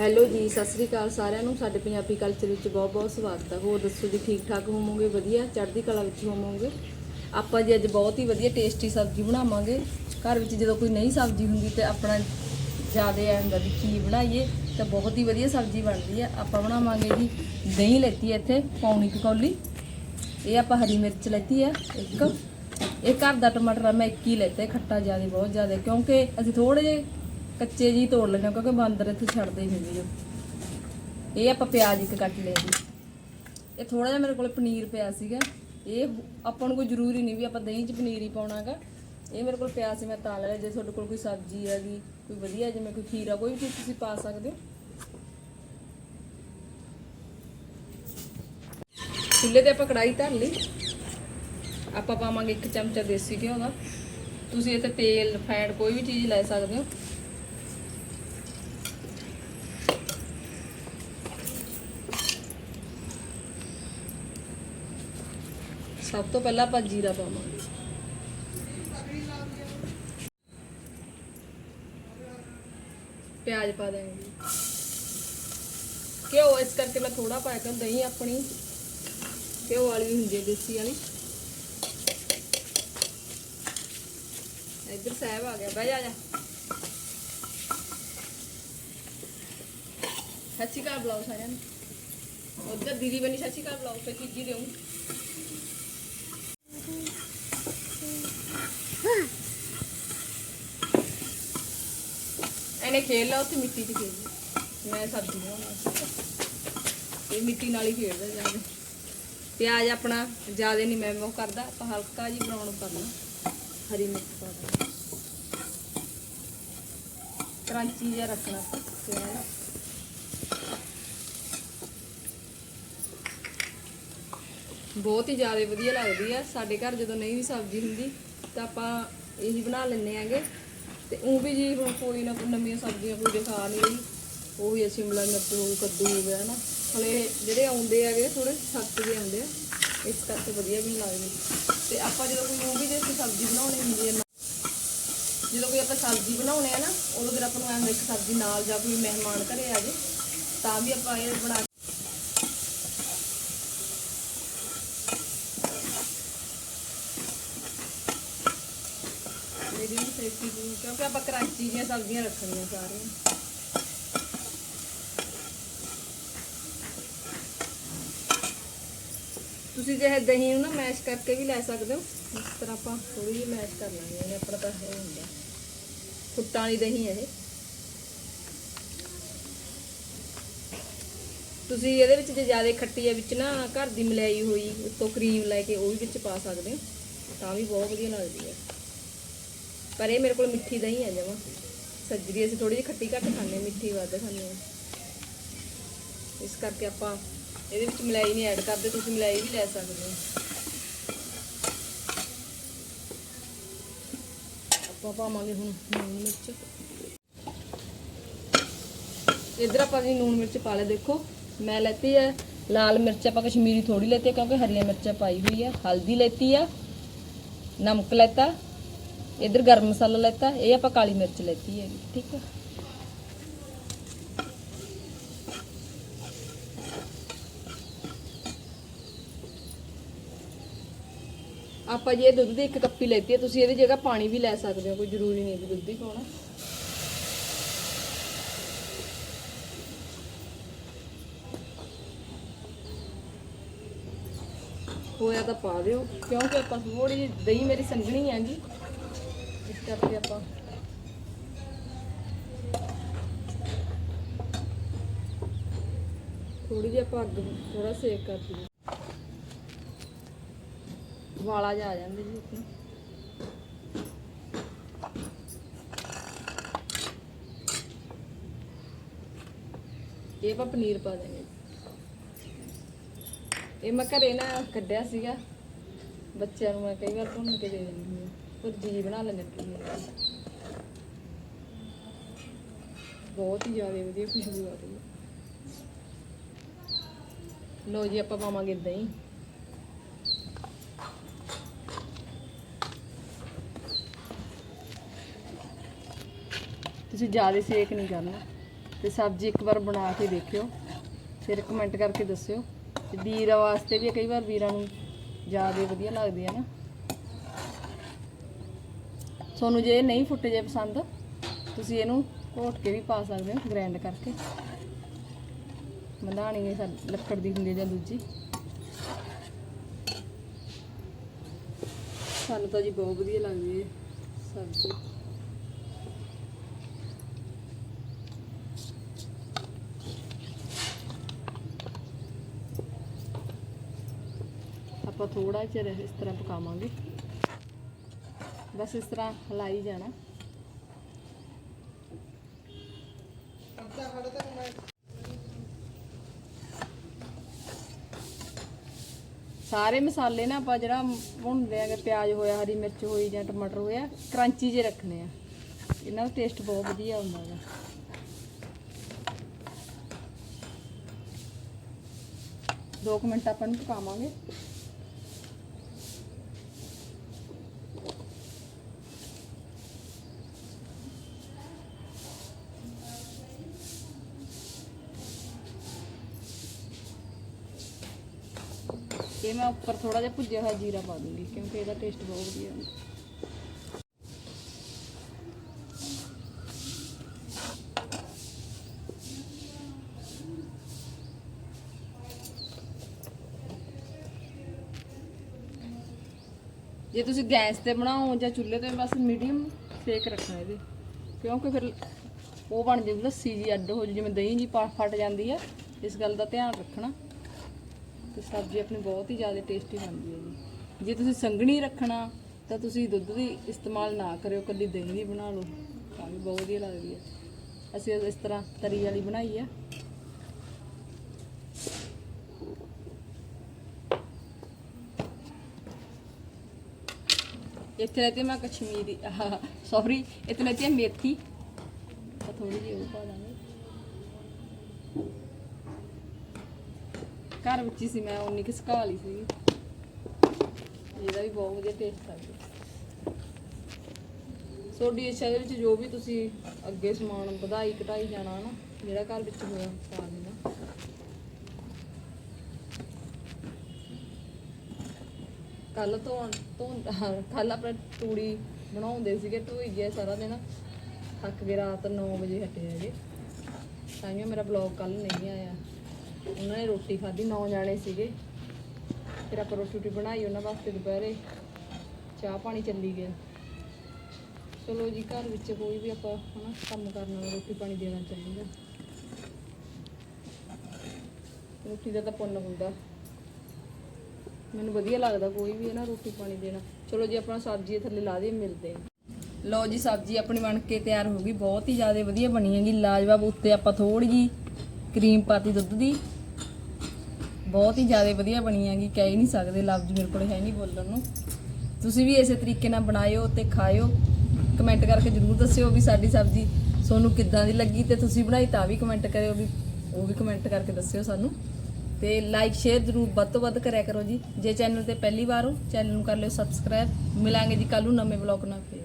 Hello ਜੀ ਸਤਿ ਸ੍ਰੀ ਅਕਾਲ ਸਾਰਿਆਂ ਨੂੰ। ਸਾਡੇ ਪੰਜਾਬੀ ਕਲਚਰ ਵਿੱਚ ਬਹੁਤ-ਬਹੁਤ ਸਵਾਗਤ ਹੈ ਹੋਰ ਦੱਸੋ ਜੀ ਠੀਕ ਠਾਕ ਹੋਵੋਗੇ? ਵਧੀਆ? ਚੜ੍ਹਦੀ ਕਲਾ ਵਿੱਚ ਹੋਵੋਗੇ? ਆਪਾਂ ਜੀ ਅੱਜ ਬਹੁਤ ਹੀ ਵਧੀਆ ਟੇਸਟੀ ਸਬਜ਼ੀ ਬਣਾਵਾਂਗੇ। ਘਰ ਵਿੱਚ ਜਦੋਂ ਕੋਈ ਨਹੀਂ ਸਬਜ਼ੀ ਹੁੰਦੀ ਤੇ ਆਪਣਾ ਜ਼ਿਆਦਾ ਐਂ ਹੁੰਦਾ ਵੀ ਕੀ ਬਣਾਈਏ ਤਾਂ ਬਹੁਤ ਹੀ ਵਧੀਆ ਸਬਜ਼ੀ ਬਣਦੀ ਹੈ ਆਪਾਂ ਬਣਾਵਾਂਗੇ ਜੀ ਦਹੀਂ ਲੈਤੀ ਹੈ ਇੱਥੇ ਪੌਣੀ ਕੌਲੀ। ਇਹ ਆਪਾਂ ਹਰੀ ਮਿਰਚ ਲੈਤੀ ਹੈ ਇੱਕ। ਇਹ ਘਰ ਦਾ ਟਮਾਟਰ ਮੈਂ ਇੱਕ ਹੀ ਲੈਤਾ ਹੈ, ਖੱਟਾ ਜ਼ਿਆਦਾ ਬਹੁਤ ਜ਼ਿਆਦਾ। ਕਿਉਂਕਿ ਅਸੀਂ ਥੋੜੇ ਜਿਹੇ ਕੱਚੇ ਜੀ ਤੋੜ ਲੈਣੇ ਕਿਉਂਕਿ ਬਾਂਦਰ ਇੱਥੇ ਛੱਡਦੇ ਨਹੀਂ ਹੁੰਦੇ ਇਹ ਆਪਾਂ ਪਿਆਜ਼ ਇੱਕ ਕੱਟ ਲਿਆ ਜੀ। ਇਹ ਥੋੜਾ ਜਿਹਾ ਮੇਰੇ ਕੋਲ ਪਨੀਰ ਪਿਆ ਸੀਗਾ। ਇਹ ਆਪਾਂ ਨੂੰ ਕੋਈ ਜ਼ਰੂਰੀ ਨਹੀਂ ਵੀ ਆਪਾਂ ਦਹੀਂ 'ਚ ਪਨੀਰ ਹੀ ਪਾਉਣਾਗਾ। ਇਹ ਮੇਰੇ ਕੋਲ ਪਿਆ ਸੀ, ਮੈਂ ਤਾਂ ਲਿਆ। ਜੇ ਤੁਹਾਡੇ ਕੋਲ ਕੋਈ ਸਬਜ਼ੀ ਹੈਗੀ, ਕੋਈ ਵਧੀਆ ਜਿਵੇਂ ਕੋਈ ਖੀਰਾ, ਕੋਈ ਵੀ ਚੀਜ਼ ਤੁਸੀਂ ਪਾ ਸਕਦੇ ਹੋ। ਚੁੱਲ੍ਹੇ ਤੇ ਆਪਾਂ ਕੜਾਈ ਧਰ ਲਈ। ਆਪਾਂ ਪਾਵਾਂਗੇ ਇੱਕ ਚਮਚਾ ਦੇਸੀ ਘਿਓ ਦਾ। ਤੁਸੀਂ ਇੱਥੇ ਤੇਲ ਰਿਫਾਈਂਡ ਕੋਈ ਵੀ ਚੀਜ਼ ਲੈ ਸਕਦੇ ਹੋ। ਸਭ ਤੋਂ ਪਹਿਲਾਂ ਆਪਾਂ ਜੀਰਾ ਪਾਵਾਂਗੇ। ਪਿਆਜ਼ ਪਾ ਦੇਵਾਂਗੇ ਘਿਓ, ਇਸ ਕਰਕੇ ਮੈਂ ਥੋੜਾ ਪਾਇਆ ਕਿ ਦਹੀਂ ਆਪਣੀ। ਘਿਓ ਵਾਲੀ ਹੁੰਦੀ ਹੈ ਦੇਸੀ ਵਾਲੀ। ਇੱਧਰ ਸਾਹਿਬ ਆ ਗਿਆ, ਬਹਿ ਜਾ ਜਾ। ਸੱਚੀ ਘਰ ਬੁਲਾਓ ਸਾਰਿਆਂ ਨੂੰ। ਉਧਰ ਦੀਦੀ ਬਣੀ ਸੱਚੀ ਘਰ ਬੁਲਾਓ ਤੇ ਤੀਜੀ ਦੇਉਂ ਇਹਨੇ ਖੇਲ ਲਾ ਉੱਥੇ ਮਿੱਟੀ 'ਚ ਖੇਲ ਮੈਂ ਸਬਜ਼ੀ ਬਣਾਉਣਾ ਇਹ ਮਿੱਟੀ ਨਾਲ ਹੀ ਖੇਡਦਾ ਜਾਂਦੇ ਪਿਆਜ਼ ਆਪਣਾ ਜ਼ਿਆਦਾ ਨਹੀਂ ਮੈਂ ਉਹ ਕਰਦਾ, ਆਪਾਂ ਹਲਕਾ ਜੀ ਬਰਾਊਨ ਕਰਨਾ, ਹਰੀ ਮਿਰਚ ਪਾ ਦੇਣਾ ਕਰੰਚੀ ਜਿਹਾ ਰੱਖਣਾ ਆਪਾਂ, ਪਿਆਜ਼। ਬਹੁਤ ਹੀ ਜ਼ਿਆਦਾ ਵਧੀਆ ਲੱਗਦੀ ਆ। ਸਾਡੇ ਘਰ ਜਦੋਂ ਨਹੀਂ ਵੀ ਸਬਜ਼ੀ ਹੁੰਦੀ, ਤਾਂ ਆਪਾਂ ਇਹੀ ਬਣਾ ਲੈਂਦੇ ਆਂਗੇ ਤੇ ਉਹ ਵੀ ਜੀ ਹੁਣ ਕੋਈ ਨਾ ਕੋਈ ਨਵੀਆਂ ਸਬਜ਼ੀਆਂ ਕੋਈ ਦਿਖਾ ਨਹੀਂ ਰਹੀ। ਉਹ ਵੀ ਸ਼ਿਮਲਾ ਮਿਰਚ ਹੋ ਗਈ, ਕੱਦੂ ਹੋ ਗਿਆ ਨਾ ਹਲੇ ਜਿਹੜੇ ਆਉਂਦੇ ਹੈਗੇ ਥੋੜੇ ਸਖਤ ਜਿਹੇ ਆਉਂਦੇ ਆ ਇਸ ਕਰਕੇ ਵਧੀਆ ਵੀ ਨੀ ਲੱਗਦੇ। ਤੇ ਆਪਾਂ ਜਦੋਂ ਕੋਈ ਉਹ ਵੀ ਜੇ ਸਬਜ਼ੀ ਬਣਾਉਣੀ ਹੁੰਦੀ ਹੈ ਨਾ ਜਦੋਂ ਕੋਈ ਆਪਾਂ ਸਬਜ਼ੀ ਬਣਾਉਣੇ ਆ ਨਾ ਉਦੋਂ ਫਿਰ ਆਪਾਂ ਨੂੰ ਐਂ ਹੁੰਦਾ ਇੱਕ ਸਬਜ਼ੀ ਨਾਲ ਜਾਂ ਕੋਈ ਮਹਿਮਾਨ ਘਰੇ ਆ ਜੇ ਤਾਂ ਵੀ ਆਪਾਂ ਇਹ ਬਣਾ ਮੇਰੀ ਵੀ ਸੇਫਟੀ ਦੀ ਕਿਉਂਕਿ ਆਪਾਂ ਕਰਾਚੀ ਦੀਆਂ ਸਬਜ਼ੀਆਂ ਰੱਖਣੀਆਂ ਸਾਰੀਆਂ। ਤੁਸੀਂ ਜੇ ਦਹੀਂ ਨੂੰ ਨਾ ਮੈਸ਼ ਕਰਕੇ ਵੀ ਲੈ ਸਕਦੇ ਹੋ। ਇਸ ਤਰ੍ਹਾਂ ਆਪਾਂ ਥੋੜੀ ਜਿਹੀ ਮੈਸ਼ ਕਰ ਲਾਂਗੇ ਇਹਨੇ ਆਪਣਾ ਤਾਂ ਇਹ ਹੁੰਦਾ। ਫੁੱਟਾਂ ਵਾਲੀ ਦਹੀਂ ਹੈ ਇਹ। ਤੁਸੀਂ ਇਹਦੇ ਵਿੱਚ ਜੇ ਜ਼ਿਆਦਾ ਖੱਟੀ ਹੈ ਵਿੱਚ ਨਾ ਘਰ ਦੀ ਮਲਾਈ ਹੋਈ ਉੱਤੋਂ ਕਰੀਮ ਲੈ ਕੇ ਉਹ ਵੀ ਵਿੱਚ ਪਾ ਸਕਦੇ ਹੋ। ਤਾਂ ਵੀ ਬਹੁਤ ਵਧੀਆ ਲੱਗਦੀ ਹੈ ਪਰ ਇਹ ਮੇਰੇ ਕੋਲ ਮਿੱਠੀ ਦਹੀਂ ਹੈ ਜਮਾ। ਸੱਜਰੀ, ਅਸੀਂ ਥੋੜੀ ਜਿਹੀ ਖੱਟੀ ਘੱਟ ਖਾਂਦੇ ਮਿੱਠੀ ਵੱਧ ਖਾਂਦੇ ਹਾਂ। ਇਸ ਕਰਕੇ ਆਪਾਂ ਇਹਦੇ ਵਿੱਚ ਮਲਾਈ ਨਹੀਂ ਐਡ ਕਰਦੇ, ਤੁਸੀਂ ਮਲਾਈ ਵੀ ਲੈ ਸਕਦੇ ਹੋ। ਆਪਾਂ ਪਾਵਾਂਗੇ ਹੁਣ ਲੂਣ ਮਿਰਚ। ਇਧਰ ਆਪਾਂ ਜੀ ਲੂਣ ਮਿਰਚ ਪਾ ਲਿਆ, ਦੇਖੋ। ਮੈਂ ਲੈਤੀ ਹੈ, ਲਾਲ ਮਿਰਚ ਆਪਾਂ ਕਸ਼ਮੀਰੀ ਥੋੜੀ ਲੈਤੀ ਕਿਉਂਕਿ ਹਰੀਆਂ ਮਿਰਚਾਂ ਪਾਈ ਹੋਈ ਹੈ, ਹਲਦੀ ਲੈਤੀ ਆ, ਨਮਕ ਲੈਤਾ। ਇਧਰ ਗਰਮ ਮਸਾਲਾ ਲੈਤਾ, ਇਹ ਆਪਾਂ ਕਾਲੀ ਮਿਰਚ ਲੈਤੀ ਹੈਗੀ, ਠੀਕ ਹੈ ਆਪਾਂ ਜੇ ਦੁੱਧ ਦੀ ਇੱਕ ਕੱਪੀ ਲੈਤੀ ਹੈ, ਤੁਸੀਂ ਇਹਦੀ ਜਗ੍ਹਾ ਪਾਣੀ ਵੀ ਲੈ ਸਕਦੇ ਹੋ, ਕੋਈ ਜ਼ਰੂਰੀ ਨਹੀਂ ਵੀ ਦੁੱਧ ਹੀ ਪਾਉਣਾ। ਹੋਇਆ ਤਾਂ ਪਾ ਦਿਓ, ਕਿਉਂਕਿ ਆਪਾਂ ਥੋੜੀ ਜਿਹੀ ਦਹੀਂ ਮੇਰੀ ਸੰਘਣੀ ਹੈਗੀ ਇਸ ਕਰਕੇ ਆਪਾਂ। ਥੋੜੀ ਜਿਹੀ ਆਪਾਂ ਅੱਗ ਥੋੜਾ ਸੇਕ ਕਰ ਦਈਏ ਵਾਲਾ ਜਾ ਆ ਜਾਂਦੇ ਜੀ ਆਪਣੇ। ਇਹ ਆਪਾਂ ਪਨੀਰ ਪਾ ਦੇਂਗੇ ਇਹ ਮੈਂ ਘਰੇ ਨਾ ਕੱਢਿਆ ਸੀਗਾ। ਬੱਚਿਆਂ ਨੂੰ ਮੈਂ ਕਈ ਵਾਰ ਭੁੰਨ ਕੇ ਦੇ ਦਿੰਦੀ ਹਾਂ। ਭੁਰਜੀ ਬਣਾ ਲੈਂਦੇ ਪਨੀਰ। ਬਹੁਤ ਹੀ ਜ਼ਿਆਦਾ ਵਧੀਆ ਖੁਸ਼ਬੂ ਆ ਰਹੀ ਹੈ। ਲੋ ਜੀ, ਆਪਾਂ ਪਾਵਾਂਗੇ ਦਹੀਂ। ਤੁਸੀਂ ਜ਼ਿਆਦਾ ਸੇਕ ਨਹੀਂ ਕਰਨਾ। ਤੇ ਸਬਜ਼ੀ ਇੱਕ ਵਾਰ ਬਣਾ ਕੇ ਦੇਖਿਓ। ਫਿਰ ਕਮੈਂਟ ਕਰਕੇ ਦੱਸਿਓ। ਤੇ ਵੀਰਾਂ ਵਾਸਤੇ ਵੀ ਕਈ ਵਾਰ ਵੀਰਾਂ ਨੂੰ ਜ਼ਿਆਦਾ ਵਧੀਆ ਲੱਗਦੀ ਹੈ ਨਾ। ਤੁਹਾਨੂੰ ਜੇ ਇਹ ਨਹੀਂ ਫੁੱਟੇ ਜੇ ਪਸੰਦ, ਤੁਸੀਂ ਇਹਨੂੰ ਘੋਟ ਕੇ ਵੀ ਪਾ ਸਕਦੇ ਹੋ ਗ੍ਰਾਈਂਡ ਕਰਕੇ। ਮਧਾਣੀ ਇਹ ਲੱਕੜ ਦੀ ਹੁੰਦੀ ਹੈ ਜਾਂ ਦੂਜੀ। ਸਾਨੂੰ ਤਾਂ ਜੀ ਬਹੁਤ ਵਧੀਆ ਲੱਗਦੀ ਹੈ ਸਬਜ਼ੀ। ਆਪਾਂ ਥੋੜਾ ਚਿਰ ਇਸ ਤਰ੍ਹਾਂ ਪਕਾਵਾਂਗੇ। ਬਸ ਇਸ ਤਰ੍ਹਾਂ ਹਲਾਈ ਜਾਣਾ। ਸਾਰੇ ਮਸਾਲੇ ਨਾ ਆਪਾਂ ਜਿਹੜਾ ਭੁੰਨਦੇ ਆਂਗੇ ਪਿਆਜ਼ ਹੋਇਆ, ਹਰੀ ਮਿਰਚ ਹੋਈ ਜਾਂ ਟਮਾਟਰ ਹੋਇਆ, ਕਰੰਚੀ ਜੇ ਰੱਖਣੇ ਆ। ਇਹਨਾਂ ਦਾ ਟੇਸਟ ਬਹੁਤ ਵਧੀਆ ਹੁੰਦਾ ਹੈ ਦੋ ਕੁ ਮਿੰਟ ਆਪਾਂ ਨੂੰ ਪਕਾਵਾਂਗੇ। ਇਹ ਮੈਂ ਉੱਪਰ ਥੋੜਾ ਜਿਹਾ ਭੁੱਜਿਆ ਹੋਇਆ ਜੀਰਾ ਪਾ ਦੂੰਗੀ ਕਿਉਂਕਿ ਇਹਦਾ ਟੇਸਟ ਬਹੁਤ ਵਧੀਆ ਹੁੰਦਾ। ਜੇ ਤੁਸੀਂ ਗੈਸ ਤੇ ਬਣਾਓ ਜਾਂ ਚੁੱਲ੍ਹੇ ਤੇ, ਬਸ ਮੀਡੀਅਮ ਸੇਕ ਰੱਖਣਾ ਇਹਦੇ। ਕਿਉਂਕਿ ਫਿਰ ਉਹ ਬਣ ਜਾਂਦੀ, ਲੱਸੀ ਜੀ ਅੱਡ ਹੋ ਜਾਂਦੀ, ਜਿਵੇਂ ਦਹੀਂ ਜੀ ਫਟ ਜਾਂਦੀ ਆ, ਇਸ ਗੱਲ ਦਾ ਧਿਆਨ ਰੱਖਣਾ। ਤੇ ਸਬਜ਼ੀ ਆਪਣੀ ਬਹੁਤ ਹੀ ਜ਼ਿਆਦਾ ਟੇਸਟੀ ਬਣਦੀ ਹੈ ਜੀ। ਜੇ ਤੁਸੀਂ ਸੰਘਣੀ ਰੱਖਣਾ, ਤਾਂ ਤੁਸੀਂ ਦੁੱਧ ਦੀ ਇਸਤੇਮਾਲ ਨਾ ਕਰਿਓ ਕੱਲੀ ਦਹੀਂ ਦੀ ਬਣਾ ਲਓ, ਤਾਂ ਵੀ ਬਹੁਤ ਵਧੀਆ ਲੱਗਦੀ ਹੈ। ਅਸੀਂ ਇਸ ਤਰ੍ਹਾਂ ਤਰੀ ਵਾਲੀ ਬਣਾਈ ਆ ਇੱਥੇ ਲੈਤੀ ਮੈਂ ਕਸ਼ਮੀਰੀ ਸੌਰੀ ਇੱਥੇ ਲੈਤੀ ਮੇਥੀ ਤਾਂ ਥੋੜੀ ਜਿਹੀ ਉਹ ਪਾ ਦਾਂਗੇ। ਘਰ ਵਿੱਚ ਹੀ ਸੀ, ਮੈਂ ਉਨੀ ਕਿ ਸੁਕਾ ਲਈ ਸੀ ਇਹਦਾ ਵੀ ਬਹੁਤ ਵਧੀਆ ਟੇਸਟ ਆਉਂਦਾ ਸੋਡੀ ਇੱਛਾ ਦੇ ਵਿੱਚ ਜੋ ਵੀ ਤੁਸੀਂ ਅੱਗੇ ਸਮਾਨ ਵਧਾਈ ਘਟਾਈ ਜਾਣਾ ਨਾ, ਜਿਹੜਾ ਘਰ ਵਿੱਚ ਹੋਇਆ, ਪਾ ਦੇਣਾ। ਕੱਲ ਤੋਂ ਤੋਂ ਕੱਲ ਆਪਣੇ ਤੂੜੀ ਬਣਾਉਂਦੇ ਸੀਗੇ ਢੋਈ ਗਿਆ ਸਾਰਾ ਦਿਨ। ਥੱਕ ਕੇ ਰਾਤ 9 ਵਜੇ ਹਟੇ ਹੈਗੇ। ਤਾਈਓ ਮੇਰਾ ਬਲੌਗ ਕੱਲ ਨਹੀਂ ਆਇਆ। ਉਹਨਾਂ ਨੇ ਰੋਟੀ ਖਾਧੀ, ਨੌ ਜਾਣੇ ਸੀਗੇ। ਫਿਰ ਆਪਾਂ ਰੋਟੀ ਰੋਟੀ ਬਣਾਈ ਉਹਨਾਂ ਵਾਸਤੇ ਦੁਪਹਿਰੇ। ਚਾਹ ਪਾਣੀ ਚੱਲੀ ਗਿਆ। ਚਲੋ ਜੀ, ਘਰ ਵਿੱਚ ਕੋਈ ਵੀ ਆਪਾਂ ਹਨਾ ਕੰਮ ਕਰਨ ਵਾਲਾ ਰੋਟੀ ਪਾਣੀ ਦੇਣਾ ਚਾਹੀਦਾ ਰੋਟੀ ਦਾ ਤਾਂ ਪੁੰਨ ਹੁੰਦਾ। ਮੈਨੂੰ ਵਧੀਆ ਲੱਗਦਾ ਕੋਈ ਵੀ ਹੈ ਨਾ ਰੋਟੀ ਪਾਣੀ ਦੇਣਾ। ਚਲੋ ਜੀ ਆਪਣਾ ਸਬਜ਼ੀ ਥੱਲੇ ਲਾ ਦੇ ਮਿਲਦੇ ਹਾਂ। ਲਓ ਜੀ, ਸਬਜ਼ੀ ਆਪਣੀ ਬਣ ਕੇ ਤਿਆਰ ਹੋ ਗਈ। ਬਹੁਤ ਹੀ ਜ਼ਿਆਦਾ ਵਧੀਆ ਬਣੀ ਹੈਗੀ। ਲਾਜਵਾਬ ਉੱਤੇ ਆਪਾਂ ਥੋੜੀ ਜੀ ਕਰੀਮ ਪਾਤੀ ਦੁੱਧ ਦੀ। ਬਹੁਤ ਹੀ ਜ਼ਿਆਦਾ ਵਧੀਆ ਬਣੀ ਹੈਗੀ, ਕਹਿ ਹੀ ਨਹੀਂ ਸਕਦੇ, ਲਫ਼ਜ਼ ਮੇਰੇ ਕੋਲ ਹੈ ਨਹੀਂ ਬੋਲਣ ਨੂੰ। ਤੁਸੀਂ ਵੀ ਇਸੇ ਤਰੀਕੇ ਨਾਲ ਬਣਾਇਓ ਤੇ ਖਾਇਓ। ਕਮੈਂਟ ਕਰਕੇ ਜਰੂਰ ਦੱਸਿਓ ਵੀ ਸਾਡੀ ਸਬਜ਼ੀ ਤੁਹਾਨੂੰ ਕਿੱਦਾਂ ਦੀ ਲੱਗੀ ਤੇ ਤੁਸੀਂ ਬਣਾਈ ਤਾਂ ਵੀ ਕਮੈਂਟ ਕਰਿਓ ਵੀ, ਉਹ ਵੀ ਕਮੈਂਟ ਕਰਕੇ ਦੱਸਿਓ ਸਾਨੂੰ। ਤੇ ਲਾਈਕ ਸ਼ੇਅਰ ਜਰੂਰ ਵੱਧ ਤੋਂ ਵੱਧ ਕਰਿਆ ਕਰੋ ਜੀ। ਜੇ ਚੈਨਲ ਤੇ ਪਹਿਲੀ ਵਾਰ ਹੋ ਚੈਨਲ ਨੂੰ ਕਰ ਲਿਓ ਸਬਸਕ੍ਰਾਈਬ ਮਿਲਾਂਗੇ ਜੀ ਕੱਲ ਨੂੰ ਨਵੇਂ ਵਲੌਗ ਨਾਲ ਫੇਰ।